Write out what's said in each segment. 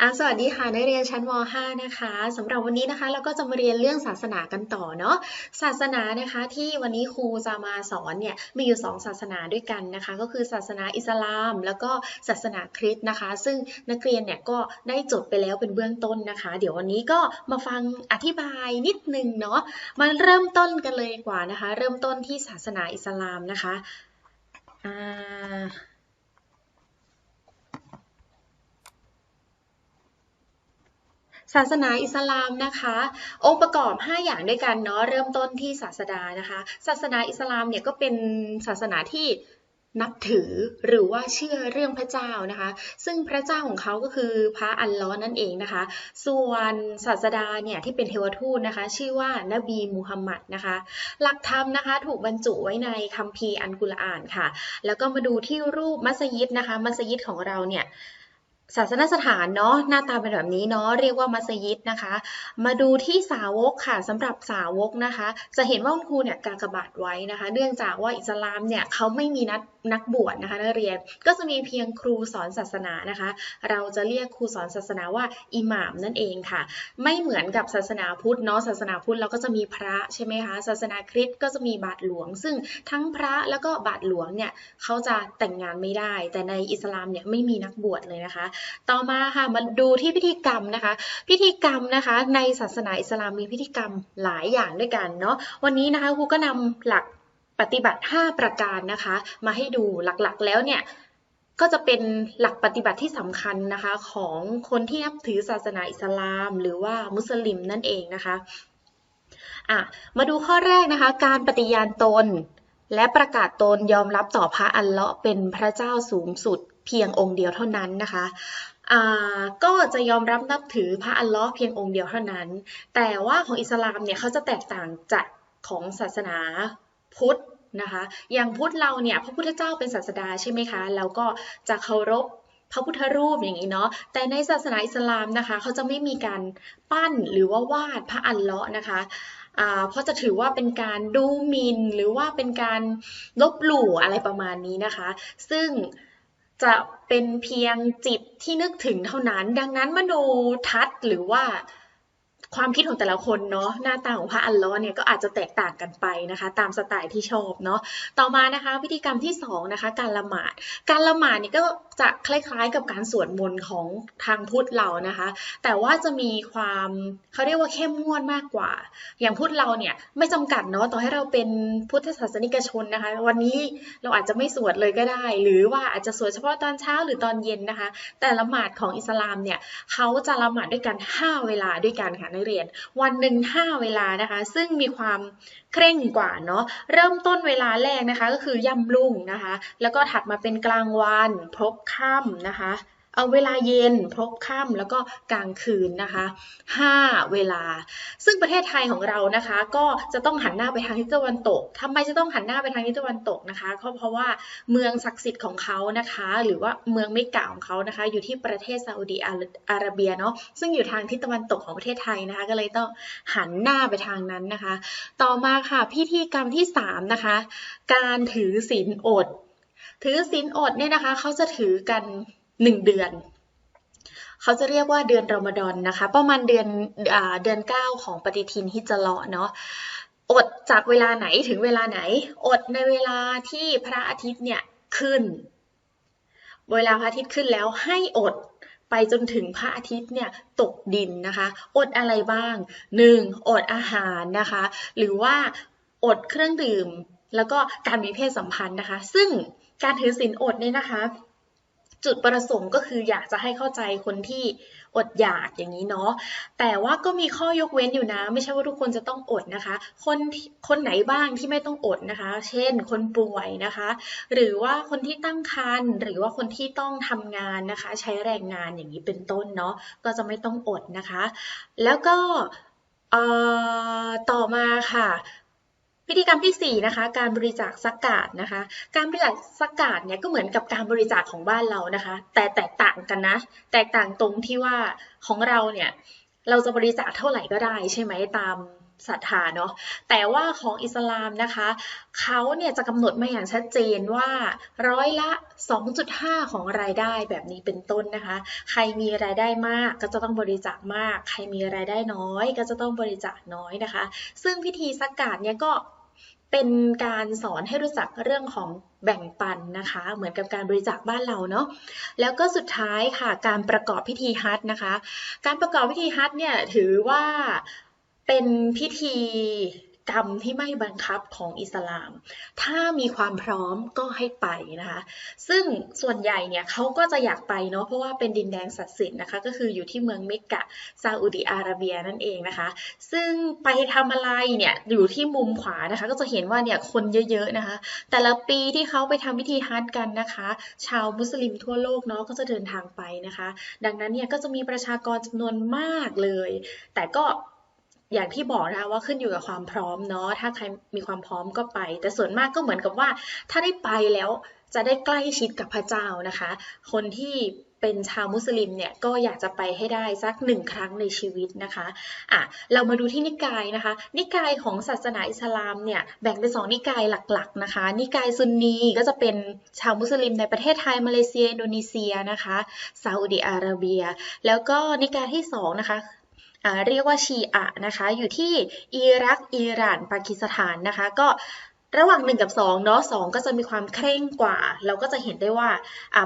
อ่าสวัสดีค่ะนักเรียนชั้นม .5 นะคะสำหรับวันนี้นะคะเราก็จะมาเรียนเรื่องศาสนากันต่อเนาะศาสนานะคะที่วันนี้ครูจะมาสอนเนี่ยมีอยู่ 2 ศาสนาด้วยกันนะคะ ก็คือศาสนาอิสลาม แล้วก็ศาสนาคริสต์นะคะ ซึ่งนักเรียนเนี่ยก็ได้จดไปแล้วเป็นเบื้องต้นนะคะ เดี๋ยววันนี้ก็มาฟังอธิบายนิดนึงเนาะมาเริ่มต้นกันเลยดีกว่านะคะ เริ่มต้นที่ศาสนาอิสลามนะคะอ่า ศาสนาอิสลามนะคะ องค์ประกอบ 5 อย่างด้วยกันเนาะเริ่มต้นที่ศาสดานะคะ ศาสนาอิสลามเนี่ยก็เป็นศาสนาที่นับถือหรือว่าเชื่อเรื่องพระเจ้านะคะ ซึ่งพระเจ้าของเขาก็คือพระอัลลอฮ์นั่นเองนะคะ ส่วนศาสดาเนี่ยที่เป็นเทวทูตนะคะ ชื่อว่านบีมูฮัมมัดนะคะ หลักธรรมนะคะถูกบรรจุไว้ในคัมภีร์อันกุรอานค่ะ แล้วก็มาดูที่รูปมัสยิดนะคะ มัสยิดของเราเนี่ย ศาสนสถานเนาะหน้าตาเป็นแบบนี้เนาะเรียกว่ามัสยิดนะคะ มาดูที่สาวกค่ะสำหรับสาวกนะคะ จะเห็นว่าคุณครูเนี่ยกากบาทไว้นะคะ เนื่องจากว่าอิสลามเนี่ยเขาไม่มีนักนักบวชนะคะนักเรียนก็จะมีเพียงครูสอนศาสนานะคะ เราจะเรียกครูสอนศาสนาว่าอิหม่ามนั่นเองค่ะ ไม่เหมือนกับศาสนาพุทธเนาะศาสนาพุทธเราก็จะมีพระใช่ไหมคะศาสนาคริสต์ก็จะมีบาทหลวง ซึ่งทั้งพระแล้วก็บาทหลวงเนี่ยเขาจะแต่งงานไม่ได้ แต่ในอิสลามเนี่ยไม่มีนักบวชเลยนะคะต่อมาค่ะมาดูที่พิธีกรรมนะคะ พิธีกรรมนะคะในศาสนาอิสลามมีพิธีกรรมหลายอย่างด้วยกันเนาะวันนี้นะคะครูก็นำหลักปฏิบัติ 5 ประการนะคะ มาให้ดูหลักๆ แล้วเนี่ยก็จะเป็นหลักปฏิบัติที่สำคัญนะคะของคนที่นับถือศาสนาอิสลาม หรือว่ามุสลิมนั่นเองนะคะอะมาดูข้อแรกนะคะ การปฏิญาณตน และประกาศตนยอมรับต่อพระอัลเลาะห์เป็นพระเจ้าสูงสุด เพียงองค์เดียวเท่านั้นนะคะก็จะยอมรับนับถือพระอัลลาะห์เพียงองค์เดียวเท่านั้น แต่ว่าของอิสลามเนี่ยเขาจะแตกต่างจากของศาสนาพุทธนะคะ อย่างพุทธเราเนี่ยพระพุทธเจ้าเป็นศาสดาใช่ไหมคะเราก็จะเคารพพระพุทธรูปอย่างนี้เนาะ แต่ในศาสนาอิสลามนะคะเขาจะไม่มีการปั้นหรือว่าวาดพระอัลเลาะห์นะคะเพราะจะถือว่าเป็นการดูหมินหรือว่าเป็นการลบหลู่อะไรประมาณนี้นะคะ ซึ่ง จะเป็นเพียงจิตที่นึกถึงเท่านั้น ดังนั้นมโนทัศน์หรือว่า ความคิดของแต่ละคนเนาะหน้าตาของพระอัลลอฮ์เนี่ยก็อาจจะแตกต่างกันไปนะคะ ตามสไตล์ที่ชอบเนาะต่อมานะคะพิธีกรรมที่2นะคะการละหมาด การละหมาดเนี่ยก็จะคล้ายๆ กับการสวดมนต์ของทางพุทธเรานะคะ แต่ว่าจะมีความเขาเรียกว่าเข้มงวดมากกว่า อย่างพุทธเราเนี่ยไม่จำกัดเนาะต่อให้เราเป็นพุทธศาสนิกชนนะคะ วันนี้เราอาจจะไม่สวดเลยก็ได้ หรือว่าอาจจะสวดเฉพาะตอนเช้าหรือตอนเย็นนะคะ แต่ละหมาดของอิสลามเนี่ยเขาจะละหมาดด้วยกัน 5 เวลาด้วยกันค่ะในเรียน วันหนึ่ง5 เวลานะคะ ซึ่งมีความเคร่งกว่าเนาะเริ่มต้นเวลาแรกนะคะก็คือย่ำรุ่งนะคะ แล้วก็ถัดมาเป็นกลางวันพบค่ำนะคะ เอาเวลาเย็น พบค่ำแล้วก็กลางคืนนะคะ 5 เวลา ซึ่งประเทศไทยของเรานะคะ ก็จะต้องหันหน้าไปทางทิศตะวันตกทำไมจะต้องหันหน้าไปทางทิศตะวันตกนะคะก็เพราะว่าเมืองศักดิ์สิทธิ์ของเขานะคะ หรือว่าเมืองเมกะของเขานะคะ อยู่ที่ประเทศซาอุดีอาระเบียเนาะซึ่งอยู่ทางทิศตะวันตกของประเทศไทยนะคะ ก็เลยต้องหันหน้าไปทางนั้นนะคะ ต่อมาค่ะพิธีกรรมที่3นะคะ การถือศีลอด ถือศีลอดเนี่ยนะคะเขาจะถือกัน หนึ่งเดือน เขาจะเรียกว่าเดือนรอมฎอนนะคะ ประมาณเดือนอเดือนเก้าของปฏิทินฮิจเลาะเนาะอดจากเวลาไหนถึงเวลาไหน อดในเวลาที่พระอาทิตย์เนี่ยขึ้น เวลาพระอาทิตย์ขึ้นแล้วให้อดไปจนถึงพระอาทิตย์เนี่ยตกดินนะคะ อดอะไรบ้าง 1. อดอาหารนะคะ หรือว่าอดเครื่องดื่ม แล้วก็การมีเพศสัมพันธ์นะคะ ซึ่งการถือศีลอดเนี่ยนะคะ จุดประสงค์ก็คืออยากจะให้เข้าใจคนที่อดอยากอย่างนี้เนาะ แต่ว่าก็มีข้อยกเว้นอยู่นะ ไม่ใช่ว่าทุกคนจะต้องอดนะคะ คนคนไหนบ้างที่ไม่ต้องอดนะคะ เช่น คนป่วยนะคะ หรือว่าคนที่ตั้งครรภ์หรือว่าคนที่ต้องทำงานนะคะ ใช้แรงงานอย่างนี้เป็นต้นเนาะ ก็จะไม่ต้องอดนะคะ แล้วก็ต่อมาค่ะ พิธีกรรมที่ 4 นะคะ การบริจาคสักกาดนะคะ การบริจาคสักกาดเนี่ยก็เหมือนกับการบริจาคของบ้านเรานะคะ แต่แตกต่างกันนะ แตกต่างตรงที่ว่าของเราเนี่ยเราจะบริจาคเท่าไหร่ก็ได้ใช่ไหมตาม ศรัทธาเนาะแต่ว่าของอิสลามนะคะเขาเนี่ยจะกำหนดมาอย่างชัดเจนว่าร้อยละ 2.5 ของรายได้แบบนี้เป็นต้นนะคะ ใครมีรายได้มากก็จะต้องบริจาคมาก ใครมีรายได้น้อย ก็จะต้องบริจาคน้อยนะคะ ซึ่งพิธีสักการเนี่ยก็เป็นการสอนให้รู้จักเรื่องของแบ่งปันนะคะ เหมือนกับการบริจาคบ้านเราเนาะแล้วก็สุดท้ายค่ะการประกอบพิธีฮัจญ์นะคะ การประกอบพิธีฮัจญ์เนี่ยถือว่า เป็นพิธีกรรมที่ไม่บังคับของอิสลาม ถ้ามีความพร้อมก็ให้ไปนะคะ ซึ่งส่วนใหญ่เนี่ยเขาก็จะอยากไปเนาะ เพราะว่าเป็นดินแดนศักดิ์สิทธิ์นะคะ ก็คืออยู่ที่เมืองเมกะ ซาอุดิอาระเบียนั่นเองนะคะ ซึ่งไปทำอะไรเนี่ยอยู่ที่มุมขวานะคะ ก็จะเห็นว่าเนี่ยคนเยอะๆนะคะ แต่ละปีที่เขาไปทำพิธีฮัจญ์กันนะคะ ชาวมุสลิมทั่วโลกเนาะ ก็จะเดินทางไปนะคะ ดังนั้นเนี่ยก็จะมีประชากรจำนวนมากเลย แต่ก็ อย่างที่บอกนะคะว่าขึ้นอยู่กับความพร้อมเนาะถ้าใครมีความพร้อมก็ไป แต่ส่วนมากก็เหมือนกับว่า ถ้าได้ไปแล้วจะได้ใกล้ชิดกับพระเจ้านะคะ คนที่เป็นชาวมุสลิมเนี่ยก็อยากจะไปให้ได้สักหนึ่งครั้งในชีวิตนะคะอะเรามาดูที่นิกายนะคะ นิกายของศาสนาอิสลามเนี่ยแบ่งเป็นสองนิกายหลักๆนะคะ นิกายซุนนีก็จะเป็นชาวมุสลิมในประเทศไทยมาเลเซีย อินโดนีเซียนะคะซาอุดิอาระเบีย แล้วก็นิกายที่สองนะคะ เรียกว่าชีอะนะคะอยู่ที่อิรักอิหร่านปากีสถานนะคะ ก็ระหว่าง 1 กับ2เนาะ2ก็จะมีความเคร่งกว่า เราก็จะเห็นได้ว่า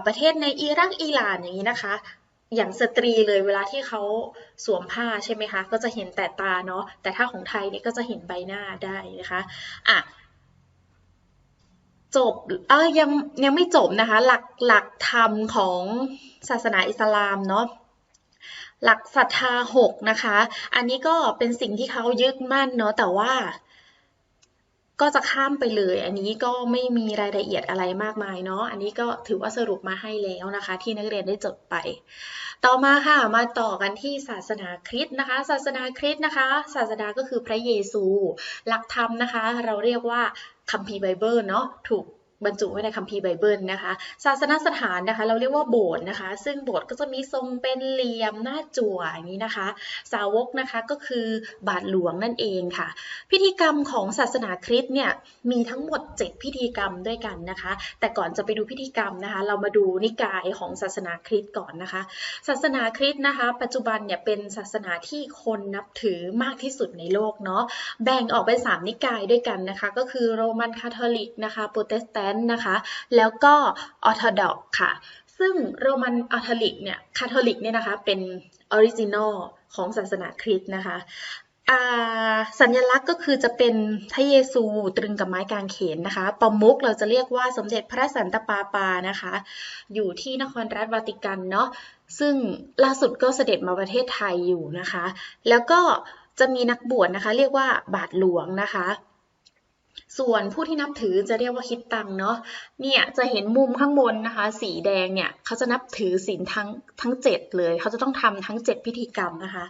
ประเทศในอิรักอิหร่านอย่างนี้นะคะ อย่างสตรีเลยเวลาที่เขาสวมผ้าใช่ไหมคะ ก็จะเห็นแต่ตาเนาะแต่ถ้าของไทยเนี่ยก็จะเห็นใบหน้าได้นะคะอะจบเออยังยังไม่จบนะคะ หลักหลักธรรมของศาสนาอิสลามเนาะ หลักศรัทธาหกนะคะ อันนี้ก็เป็นสิ่งที่เขายึดมั่นเนาะ แต่ว่า ก็จะข้ามไปเลย อันนี้ก็ไม่มีรายละเอียดอะไรมากมายเนาะ อันนี้ก็ถือว่าสรุปมาให้แล้วนะคะ ที่นักเรียนได้จดไป ต่อมาค่ะ มาต่อกันที่ศาสนาคริสต์นะคะ ศาสนาคริสต์นะคะ ศาสดาก็คือพระเยซู หลักธรรมนะคะ เราเรียกว่าคัมภีร์ไบเบิลเนาะ ถูก บรรจุไว้ในคัมภีร์ไบเบิลนะคะ ศาสนสถานนะคะ เราเรียกว่าโบสถ์นะคะ ซึ่งโบสถ์ก็จะมีทรงเป็นเหลี่ยมหน้าจั่วอย่างนี้นะคะ สาวกนะคะก็คือบาทหลวงนั่นเองค่ะ พิธีกรรมของศาสนาคริสต์เนี่ยมีทั้งหมด 7 พิธีกรรมด้วยกันนะคะ แต่ก่อนจะไปดูพิธีกรรมนะคะ เรามาดูนิกายของศาสนาคริสต์ก่อนนะคะ ศาสนาคริสต์นะคะ ปัจจุบันเนี่ยเป็นศาสนาที่คนนับถือมากที่สุดในโลกเนาะ แบ่งออกเป็น3นิกายด้วยกันนะคะ ก็คือโรมันคาทอลิกนะคะ โปรเตสแตนต์นะคะ แล้วก็ออร์โธดอกค่ะ ซึ่งโรมันออร์ทลิกเนี่ยคาทอลิกเนี่ยนะคะ เป็นออริจินอลของศาสนาคริสต์นะคะสัญลักษณ์ก็คือจะเป็นพระเยซูตรึงกับไม้กางเขนนะคะปอมุกเราจะเรียกว่าสมเด็จพระสันตะปาปานะคะ อยู่ที่นครรัฐวาติกันเนาะ ซึ่งล่าสุดก็เสด็จมาประเทศไทยอยู่นะคะ แล้วก็จะมีนักบวชนะคะ เรียกว่าบาทหลวงนะคะ ส่วนผู้ที่นับถือจะเรียกว่าคิดตังเนาะ เนี่ยจะเห็นมุมข้างบนนะคะ สีแดงเนี่ยเขาจะนับถือศีลทั้งทั้งเจ็ดเลย เขาจะต้องทำทั้งเจ็ดพิธีกรรมนะคะ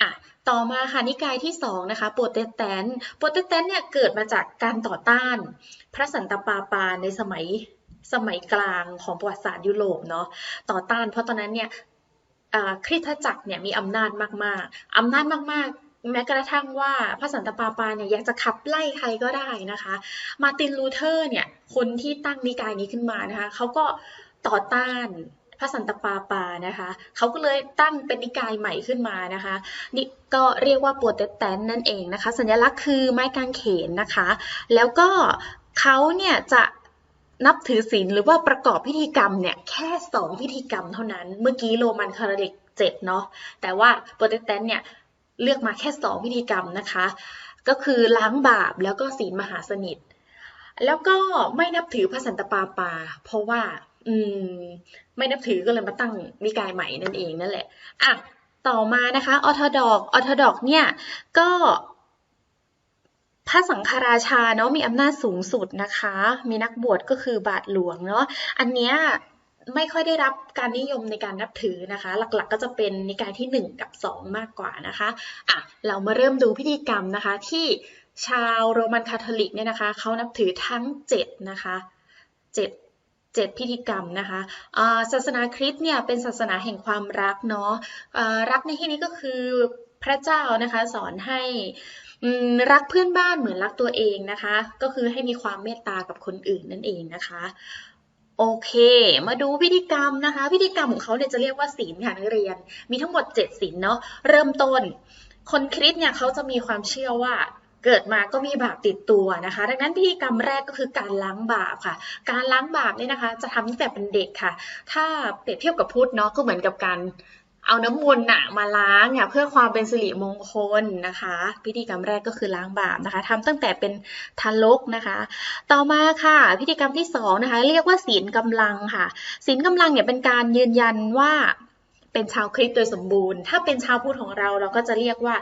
อะ ต่อมาค่ะนิกายที่สองนะคะโปรเตสแตนต์โปรเตสแตนต์เนี่ยเกิดมาจากการต่อต้าน พระสันตะปาปาในสมัยสมัยกลางของประวัติศาสตร์ยุโรปเนาะ ต่อต้านเพราะตอนนั้นเนี่ยคริสตจักรเนี่ยมีอำนาจมากๆอำนาจมากๆ แม้กระทั่งว่าพระสันตะปาปาเนี่ยอยากจะขับไล่ใครก็ได้นะคะ มาตินลูเทอร์เนี่ยคนที่ตั้งนิกายนี้ขึ้นมานะคะเขาก็ต่อต้านพระสันตะปาปานะคะเขาก็เลยตั้งเป็นนิกายใหม่ขึ้นมานะคะนี่ก็เรียกว่าโปรเตสแตนต์นั่นเองนะคะ สัญลักษณ์คือไม้กางเขนนะคะ แล้วก็เขาเนี่ยจะนับถือศีลหรือว่าประกอบพิธีกรรมเนี่ยแค่สองพิธีกรรมเท่านั้น เมื่อกี้โรมันคาทอลิกเจ็ดเนาะแต่ว่าโปรเตสแตนต์เนี่ย เลือกมาแค่สองพิธีกรรมนะคะ ก็คือล้างบาปแล้วก็ศีลมหาสนิท แล้วก็ไม่นับถือพระสันตปาปา เพราะว่าอืมไม่นับถือก็เลยมาตั้งนิกายใหม่นั่นเองนั่นแหละอะต่อมานะคะออทอดอกออทอดอกเนี่ยก็พระสังฆราชาเนาะมีอำนาจสูงสุดนะคะ มีนักบวชก็คือบาทหลวงเนาะอันเนี้ย ไม่ค่อยได้รับการนิยมในการนับถือนะคะ หลักๆก็จะเป็นนิกายที่ 1 กับ 2 มากกว่านะคะอะเรามาเริ่มดูพิธีกรรมนะคะ ที่ชาวโรมันคาทอลิกเนี่ยนะคะเขานับถือทั้ง 7 นะคะ 7 7 พิธีกรรมนะคะศาสนาคริสต์เนี่ยเป็นศาสนาแห่งความรักเนาะรักในที่นี้ก็คือพระเจ้านะคะสอนให้รักเพื่อนบ้านเหมือนรักตัวเองนะคะ ก็คือให้มีความเมตตากับคนอื่นนั่นเองนะคะ โอเค มาดูพิธีกรรมนะคะ พิธีกรรมของเขาเนี่ยจะเรียกว่าศีลค่ะนักเรียน มีทั้งหมด 7 ศีลเนาะ เริ่มต้น คนคริสต์เนี่ยเขาจะมีความเชื่อว่าเกิดมาก็มีบาปติดตัวนะคะ ดังนั้นพิธีกรรมแรกก็คือการล้างบาปค่ะ การล้างบาปเนี่ยนะคะ จะทำตั้งแต่เป็นเด็กค่ะ ถ้าเปรียบเทียบกับพุทธเนาะก็เหมือนกับการ เอาน้ำมนต์น่ะมาล้างเนี่ยเพื่อความเป็นสิริมงคลนะคะ พิธีกรรมแรกก็คือล้างบาปนะคะทำตั้งแต่เป็นทารกนะคะ ต่อมาค่ะ พิธีกรรมที่สองนะคะเรียกว่าศีลกำลังค่ะศีลกำลังเนี่ยเป็นการยืนยันว่าเป็นชาวคริสต์โดยสมบูรณ์ ถ้าเป็นชาวพุทธของเราเราก็จะเรียกว่า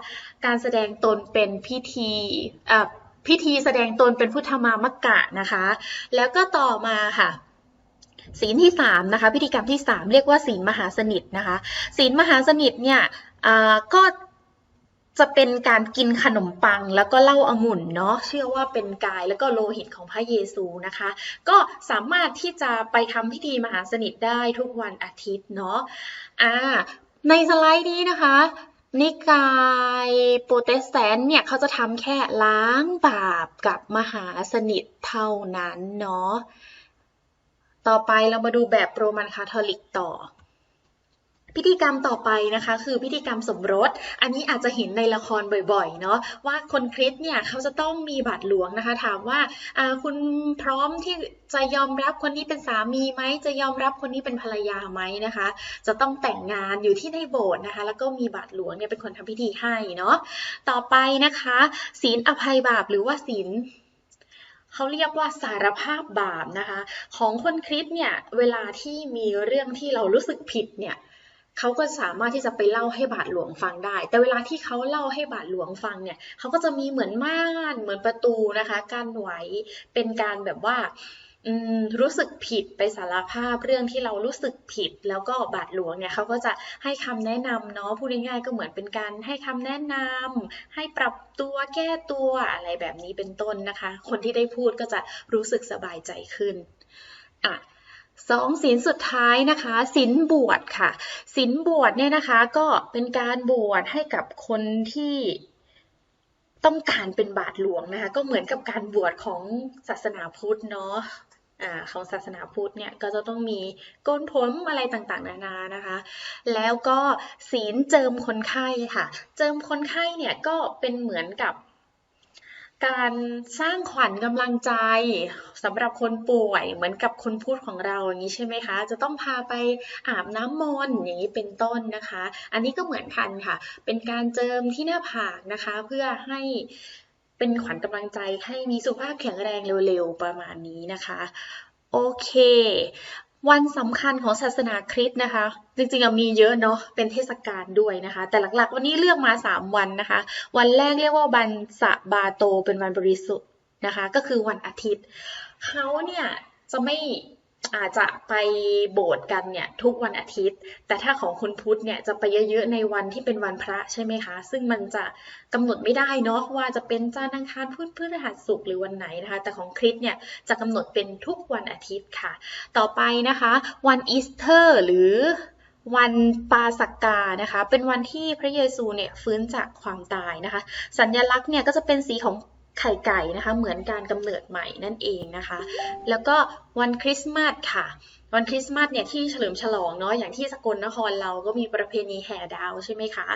การแสดงตนเป็นพิธีพิธีแสดงตนเป็นพุทธมามกะนะคะ แล้วก็ต่อมาค่ะ ศีลที่สามนะคะพิธีกรรมที่สามเรียกว่าศีลมหาสนิทนะคะศีลมหาสนิทเนี่ยก็จะเป็นการกินขนมปังแล้วก็เล้าองุ่นเนาะเชื่อว่าเป็นกายแล้วก็โลหิตของพระเยซูนะคะ ก็สามารถที่จะไปทำพิธีมหาสนิทได้ทุกวันอาทิตย์เนาะอ่าในสไลด์นี้นะคะ นิกายโปรเตสแตนต์เนี่ยเขาจะทำแค่ล้างบาปกับมหาสนิทเท่านั้นเนาะ ต่อไปเรามาดูแบบโรมันคาทอลิกต่อ พิธีกรรมต่อไปนะคะ คือพิธีกรรมสมรส อันนี้อาจจะเห็นในละครบ่อยๆเนาะว่าคนคริสต์เนี่ยเขาจะต้องมีบาทหลวงนะคะ ถามว่าคุณพร้อมที่จะยอมรับคนนี้เป็นสามีไหมจะยอมรับคนนี้เป็นภรรยาไหมนะคะ จะต้องแต่งงานอยู่ที่ในโบสถ์นะคะ แล้วก็มีบาทหลวงเนี่ยเป็นคนทำพิธีให้เนาะต่อไปนะคะ ศีลอภัยบาปหรือว่าศีล เขาเรียกว่าสารภาพบาปนะคะ ของคนคริสต์เนี่ยเวลาที่มีเรื่องที่เรารู้สึกผิดเนี่ยเขาก็สามารถที่จะไปเล่าให้บาทหลวงฟังได้ แต่เวลาที่เขาเล่าให้บาทหลวงฟังเนี่ยเขาก็จะมีเหมือนม่านเหมือนประตูนะคะกั้นไว้เป็นการแบบว่า รู้สึกผิดไปสารภาพเรื่องที่เรารู้สึกผิด แล้วก็บาทหลวงเนี่ยเขาก็จะให้คำแนะนำเนาะพูดง่ายๆก็เหมือนเป็นการให้คำแนะนำให้ปรับตัวแก้ตัวอะไรแบบนี้เป็นต้นนะคะ คนที่ได้พูดก็จะรู้สึกสบายใจขึ้นอะสองศีลสุดท้ายนะคะศีลบวชค่ะศีลบวชเนี่ยนะคะก็เป็นการบวชให้กับคนที่ต้องการเป็นบาทหลวงนะคะก็เหมือนกับการบวชของศาสนาพุทธเนาะ อของศาสนาพุทธเนี่ยก็จะต้องมีโกนผมอะไรต่างๆ นานานะคะ แล้วก็ศีลเจิมคนไข้ค่ะ เจิมคนไข้เนี่ยก็เป็นเหมือนกับการสร้างขวัญกำลังใจสำหรับคนป่วยเหมือนกับคนพูดของเราอย่างนี้ใช่ไหมคะ จะต้องพาไปอาบน้ำมนต์อย่างนี้เป็นต้นนะคะ อันนี้ก็เหมือนกันค่ะ เป็นการเจิมที่หน้าผากนะคะ เพื่อให้ เป็นขวัญกำลังใจให้มีสุขภาพแข็งแรงเร็วๆ ประมาณนี้นะคะ โอเค วันสำคัญของศาสนาคริสต์นะคะ จริงๆอะมีเยอะเนาะเป็นเทศกาลด้วยนะคะ แต่หลักๆ วันนี้เลือกมา 3 วันนะคะ วันแรกเรียกว่าวันสะบาโตเป็นวันบริสุทธิ์นะคะ ก็คือวันอาทิตย์เขาเนี่ยจะไม่ อาจจะไปโบสถ์กันเนี่ยทุกวันอาทิตย์ แต่ถ้าของคนพุทธเนี่ยจะไปเยอะๆในวันที่เป็นวันพระใช่ไหมคะ ซึ่งมันจะกำหนดไม่ได้เนาะว่าจะเป็นจันทร์อังคารพุธพฤหัสศุกร์หรือวันไหนนะคะ แต่ของคริสต์เนี่ยจะกำหนดเป็นทุกวันอาทิตย์ค่ะ ต่อไปนะคะ วันอีสเตอร์หรือวันปาสักกานะคะ เป็นวันที่พระเยซูเนี่ยฟื้นจากความตายนะคะ สัญลักษณ์เนี่ยก็จะเป็นสีของ ไข่ไก่นะคะ เหมือนการกำเนิดใหม่นั่นเองนะคะ แล้วก็วันคริสต์มาสค่ะ วันคริสต์มาสเนี่ยที่เฉลิมฉลองเนาะอย่างที่สกลนครเราก็มีประเพณีแห่ดาวใช่ไหมคะ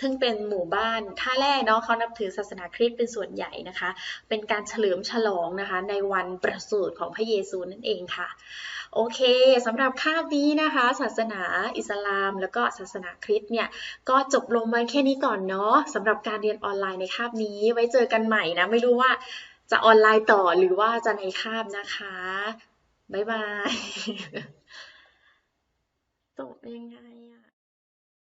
ซึ่งเป็นหมู่บ้านท่าแร่เนาะเขานับถือศาสนาคริสต์เป็นส่วนใหญ่นะคะ เป็นการเฉลิมฉลองนะคะ ในวันประสูติของพระเยซูนั่นเองค่ะ โอเคสำหรับคาบนี้นะคะ ศาสนาอิสลาม แล้วก็ศาสนาคริสต์เนี่ยก็จบลงไว้แค่นี้ก่อนเนาะสำหรับการเรียนออนไลน์ในคาบนี้ไว้เจอกันใหม่นะไม่รู้ว่าจะออนไลน์ต่อหรือว่าจะในคาบนะคะ บ๊ายบาย จบยังไงอะ